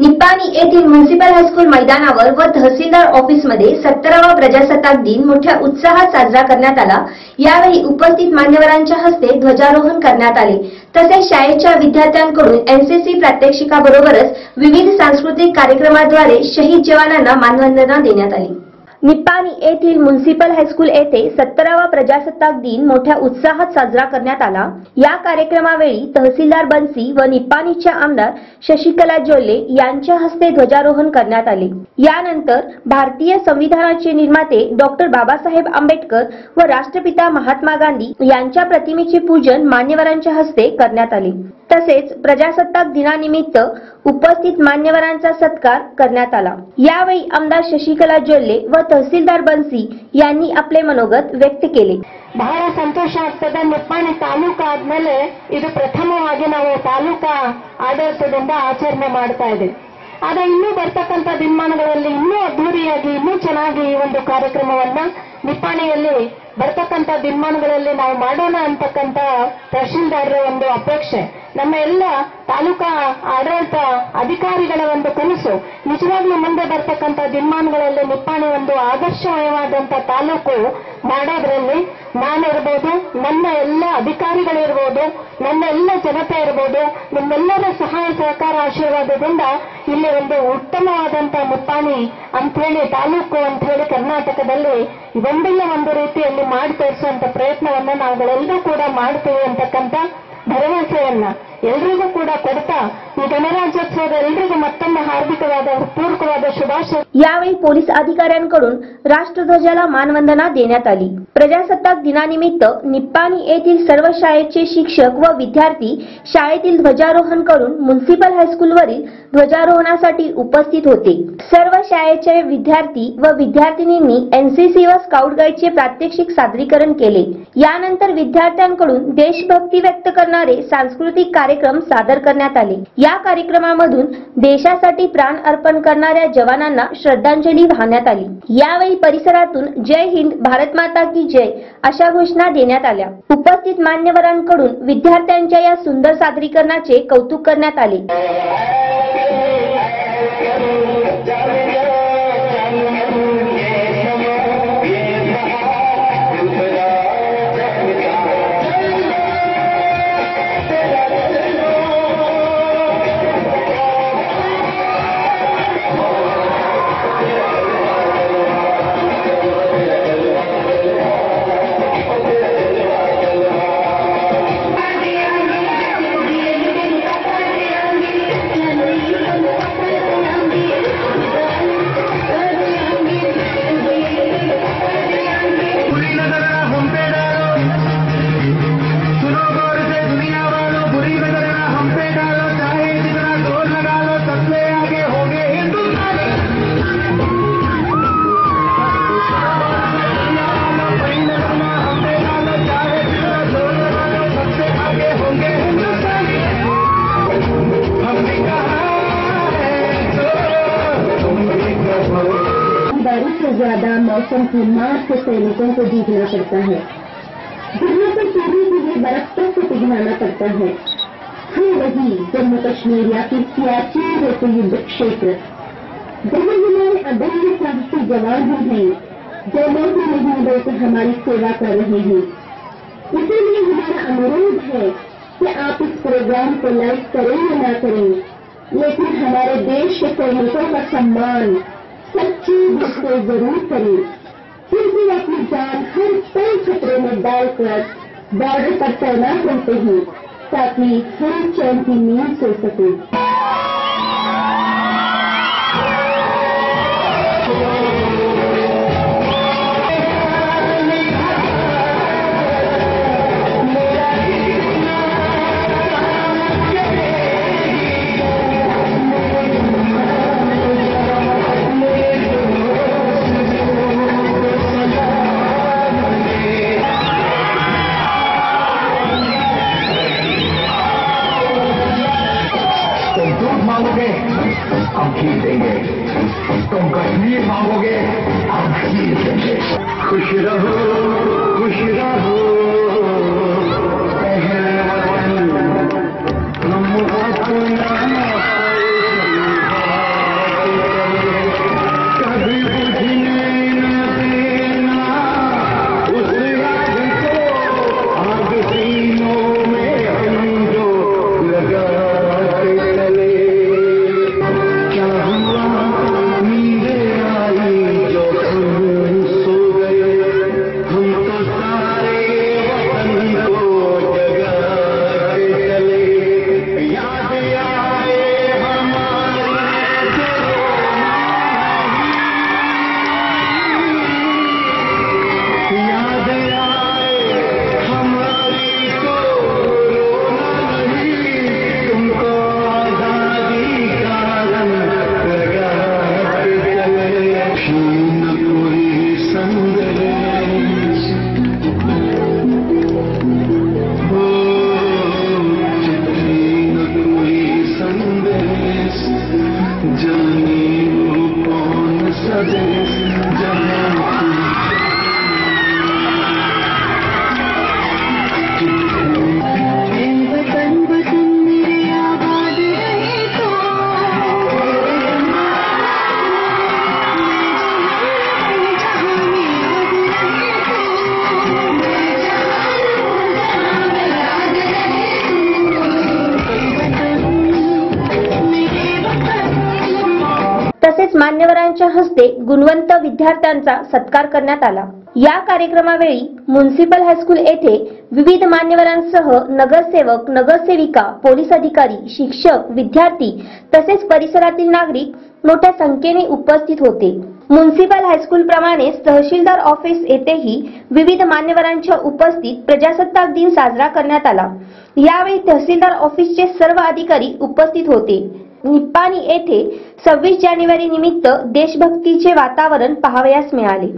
निप्पाणी येथील municipal high school मैदानावर व तहसीलदार ऑफिसमध्ये सत्तरावा प्रजासत्ताक दिन मोठ्या उत्साहात साजरा करण्यात आला. यावेळी उपस्थित मान्यवरांच्या हस्ते ध्वजारोहण करण्यात आले. तसेच शाळेच्या विद्यार्थ्यांकडून एनसीसी प्रात्यक्षिकाबरोबरच विविध सांस्कृतिक कार्यक्रमाद्वारे शहीद जवानांना मानवंदना देण्यात आली. निप्पाणी येथील म्युन्सिपल हायस्कूल येथे सत्तरावा प्रजासत्ताक दिन मोठ्या उत्साहात साजरा करण्यात आला. या कार्यक्रमावेळी तहसीलदार बन्सी व निप्पाणीच्या आमदार शशिकला जोले यांच्या हस्ते ध्वजारोहण करण्यात आले. यानंतर भारतीय संविधानाचे निर्माते डॉक्टर बाबासाहेब आंबेडकर व राष्ट्रपिता महात्मा गांधी यांच्या प्रतिमेचे पूजन मान्यवरांच्या हस्ते करण्यात आले. तसेच प्रजासत्ताक दिनानिमित्त उपस्थित मान्यवरांचा सत्कार करण्यात आला यावेळी आमदार शशिकला जोल्ले व तहसीलदार बन्सी यांनी आपले मनोगत व्यक्त केले ಬಹಳ ಸಂತೋಷ ಆಗ್ತದೆ ನಿಪ್ಪಾಣಿ ತಾಲೂಕು ಆದ್ಮೇಲೆ ಇದು ಪ್ರಥಮವಾಗಿ ನಾವು ತಾಲೂಕಾ ಆಡಳಿತದಿಂದ ಆಚರಣೆ ಮಾಡ್ತಾ ಇದ್ದೀವಿ ಆದ್ರೆ ಇನ್ನೂ ಬರ್ತಕ್ಕಂಥ ದಿನಮಾನಗಳಲ್ಲಿ ಇನ್ನೂ ಅದ್ದೂರಿಯಾಗಿ ಇನ್ನೂ ಚೆನ್ನಾಗಿ ಈ ಒಂದು ಕಾರ್ಯಕ್ರಮವನ್ನ ನಿಪ್ಪಾಣಿಯಲ್ಲಿ ಬರ್ತಕ್ಕಂಥ ದಿನಮಾನಗಳಲ್ಲಿ ನಾವು ಮಾಡೋಣ ಅಂತಕ್ಕಂಥ ತಹಶೀಲ್ದಾರರ ಒಂದು ಅಪೇಕ್ಷೆ ನಮ್ಮ ಎಲ್ಲ ತಾಲೂಕಾ ಆಡಳಿತ ಅಧಿಕಾರಿಗಳ ಒಂದು ಕನಸು. ನಿಜವಾಗ್ಲೂ ಮುಂದೆ ಬರ್ತಕ್ಕಂಥ ದಿನಮಾನಗಳಲ್ಲಿ ನಿಪ್ಪಾಣಿ ಒಂದು ಆದರ್ಶಮಯವಾದಂತ ತಾಲೂಕು ಮಾಡೋದ್ರಲ್ಲಿ ನಾನಿರ್ಬೋದು, ನನ್ನ ಎಲ್ಲ ಅಧಿಕಾರಿಗಳಿರ್ಬೋದು ನನ್ನ ಎಲ್ಲ ಜನತೆ ಇರ್ಬೋದು, ನಿಮ್ಮೆಲ್ಲರ ಸಹಾಯ ಸಹಕಾರ ಆಶೀರ್ವಾದದಿಂದ ಇಲ್ಲಿ ಒಂದು ಉತ್ತಮವಾದಂತ ಮುಪ್ಪಾಣಿ ಅಂತ ಹೇಳಿ ತಾಲೂಕು ಅಂತ ಹೇಳಿ ಕರ್ನಾಟಕದಲ್ಲಿ ಒಂದಿಲ್ಲ ಒಂದು ರೀತಿಯಲ್ಲಿ ಮಾಡಿ ತೋರಿಸುವಂತ ಪ್ರಯತ್ನವನ್ನ ನಾವುಗಳೆಲ್ಲರೂ ಕೂಡ ಮಾಡ್ತೇವೆ ಅಂತಕ್ಕಂಥ ಭರವಸೆಯನ್ನ. ಎಲ್ರಿಗೂ ಕೂಡ ಕೊಡ್ತಾ ಈ ಗಣರಾಜ್ಯೋತ್ಸವದ ಎಲ್ರಿಗೂ ಮತ್ತೊಮ್ಮೆ ಹಾರ್ದಿಕವಾದ ಶುಭಾಶಯ यावेळी पोलीस अधिकाऱ्यांकडून राष्ट्रध्वजाला मानवंदना देण्यात आली. प्रजासत्ताक दिनानिमित्त निप्पाणी येथील सर्व शाळेचे शिक्षक व विद्यार्थी शाळेतील ध्वजारोहण करून म्युन्सिपल हायस्कूलवरील ध्वजारोहणासाठी उपस्थित होते. सर्व शाळेचे विद्यार्थी व विद्यार्थिनींनी एनसीसी व स्काउट गाईडचे प्रात्यक्षिक सादरीकरण केले. यानंतर विद्यार्थ्यांकडून देशभक्ती व्यक्त करणारे सांस्कृतिक कार्यक्रम सादर करण्यात आले. या कार्यक्रमामधून देशासाठी प्राण अर्पण करणाऱ्या जवानांना श्रद्धांजली वाहण्यात आली. यावेळी परिसरातून जय हिंद भारत माता की जय अशा घोषणा देण्यात आल्या. उपस्थित मान्यवरांकडून विद्यार्थ्यांच्या या सुंदर सादरीकरणाचे कौतुक करण्यात आले. से ज़्यादा मौसम की मार से सैनिकों को जीतना पड़ता है। दुनिया को के लिए बर्फ़ से पिघलाना पड़ता है। हम वही जम्मू कश्मीर या फिर सियाचिन जैसे युद्ध क्षेत्र। जहाँ हमारे अदम्य साहसी जवान भी हैं। जो लोग नहीं देकर हमारी सेवा कर रहे हैं। इसीलिए हमारा अनुरोध है कि आप इस प्रोग्राम को लाइक करें या ना करें, लेकिन हमारे देश के सैनिकों का सम्मान सच्ची मुझको जरूर करें। क्योंकि भी अपनी जान हर पल खतरे में डालकर बॉर्डर पर तैनात रहते हैं ताकि हम चैन की नींद सो सकें। हम खीर देंगे। तुम कश्मीर मांगोगे हम खीर देंगे। खुश रहो। मान्यवरांच्या हस्ते गुणवंत विद्यार्थ्यांचा सत्कार करण्यात आला. या कार्यक्रमावेळी म्युन्सिपल हायस्कूल येथे विविध मान्यवरांसह नगरसेवक नगरसेविका पोलीस अधिकारी शिक्षक विद्यार्थी तसेच परिसरातील नागरिक मोठ्या संख्येने उपस्थित होते. म्युन्सिपल हायस्कूल प्रमाणेच तहसीलदार ऑफिस येथेही विविध मान्यवरांच्या उपस्थित प्रजासत्ताक दिन साजरा करण्यात आला. यावेळी तहसीलदार ऑफिसचे सर्व अधिकारी उपस्थित होते. निप्पाणी येथे सव्वीस जानेवारी निमित्त देशभक्तीचे वातावरण पाहावयास मिळाले.